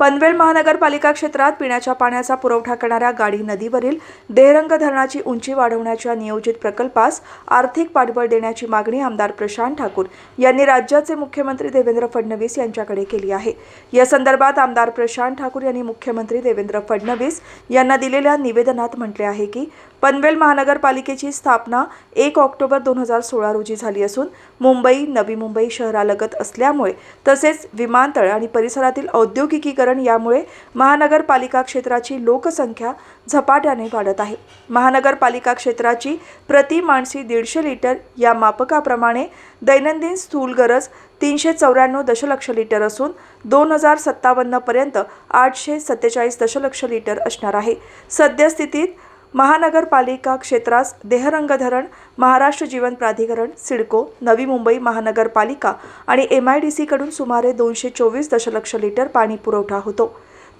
पनवेल महानगरपालिका क्षेत्रात पिण्याच्या पाण्याचा पुरवठा करणाऱ्या गाडी नदीवरील देहरंग धरणाची उंची वाढवण्याच्या नियोजित प्रकल्पास आर्थिक पाठबळ देण्याची मागणी आमदार प्रशांत ठाकूर यांनी राज्याचे मुख्यमंत्री देवेंद्र फडणवीस यांच्याकडे केली आहे. या संदर्भात आमदार प्रशांत ठाकूर यांनी मुख्यमंत्री देवेंद्र फडणवीस यांना दिलेल्या निवेदनात म्हटले आहे की पनवेल महानगरपालिकेची स्थापना एक ऑक्टोबर दोन हजार सोळा रोजी झाली असून मुंबई नवी मुंबई शहरालगत असल्यामुळे तसेच विमानतळ आणि परिसरातील औद्योगिकीकरण यामुळे महानगरपालिका क्षेत्राची लोकसंख्या झपाट्याने वाढत आहे. महानगरपालिका क्षेत्राची प्रति माणसी दीडशे लिटर या मापकाप्रमाणे दैनंदिन स्थूल गरज तीनशे चौऱ्याण्णव दशलक्ष लिटर असून दोन हजार सत्तावन्नपर्यंत आठशे सत्तेचाळीस दशलक्ष लिटर असणार आहे. सद्यस्थितीत महानगरपालिका क्षेत्रास देहरंग धरण महाराष्ट्र जीवन प्राधिकरण सिडको नवी मुंबई महानगरपालिका आणि एम आय डी सीकडून सुमारे दोनशे चोवीस दशलक्ष लिटर पाणी पुरवठा होतो.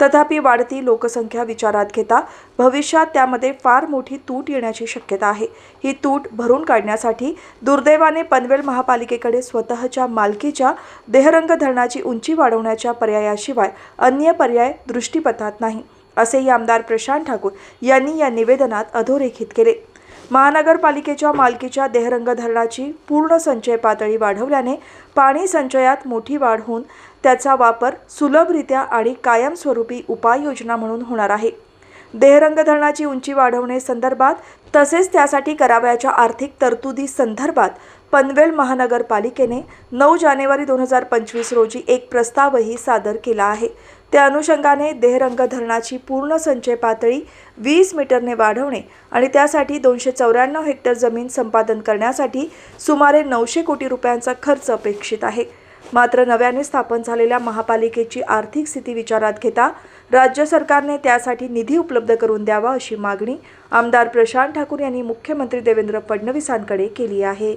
तथापि वाढती लोकसंख्या विचारात घेता भविष्यात त्यामध्ये फार मोठी तूट येण्याची शक्यता आहे. ही तूट भरून काढण्यासाठी दुर्दैवाने पनवेल महापालिकेकडे स्वतःच्या मालकीच्या देहरंग धरणाची उंची वाढवण्याच्या पर्यायाशिवाय अन्य पर्याय दृष्टीपथात नाही. असेही आमदार प्रशांत ठाकूर यांनी या निवेदनात अधोरेखित केले. महानगरपालिकेच्या मालकीच्या देहरंग धरणाची पूर्ण संचय पातळी वाढवल्याने पाणी संचयात मोठी वाढ होऊन त्याचा वापर सुलभरित्या आणि कायमस्वरूपी उपाययोजना म्हणून होणार आहे. देहरंग धरणाची उंची वाढवणे संदर्भात तसेच त्यासाठी करावयाच्या आर्थिक तरतुदी संदर्भात पनवेल महानगरपालिकेने नऊ जानेवारी दोन हजार पंचवीस रोजी एक प्रस्तावही सादर केला आहे. त्या अनुषंगाने देहरंग धरणाची पूर्ण संचय पातळी वीस मीटरने वाढवणे आणि त्यासाठी दोनशे चौऱ्याण्णव हेक्टर जमीन संपादन करण्यासाठी सुमारे नऊशे कोटी रुपयांचा खर्च अपेक्षित आहे. मात्र नव्याने स्थापन झालेल्या महापालिकेची आर्थिक स्थिती विचारात घेता राज्य सरकारने त्यासाठी निधी उपलब्ध करून द्यावा अशी मागणी आमदार प्रशांत ठाकूर यांनी मुख्यमंत्री देवेंद्र फडणवीसांकडे केली आहे.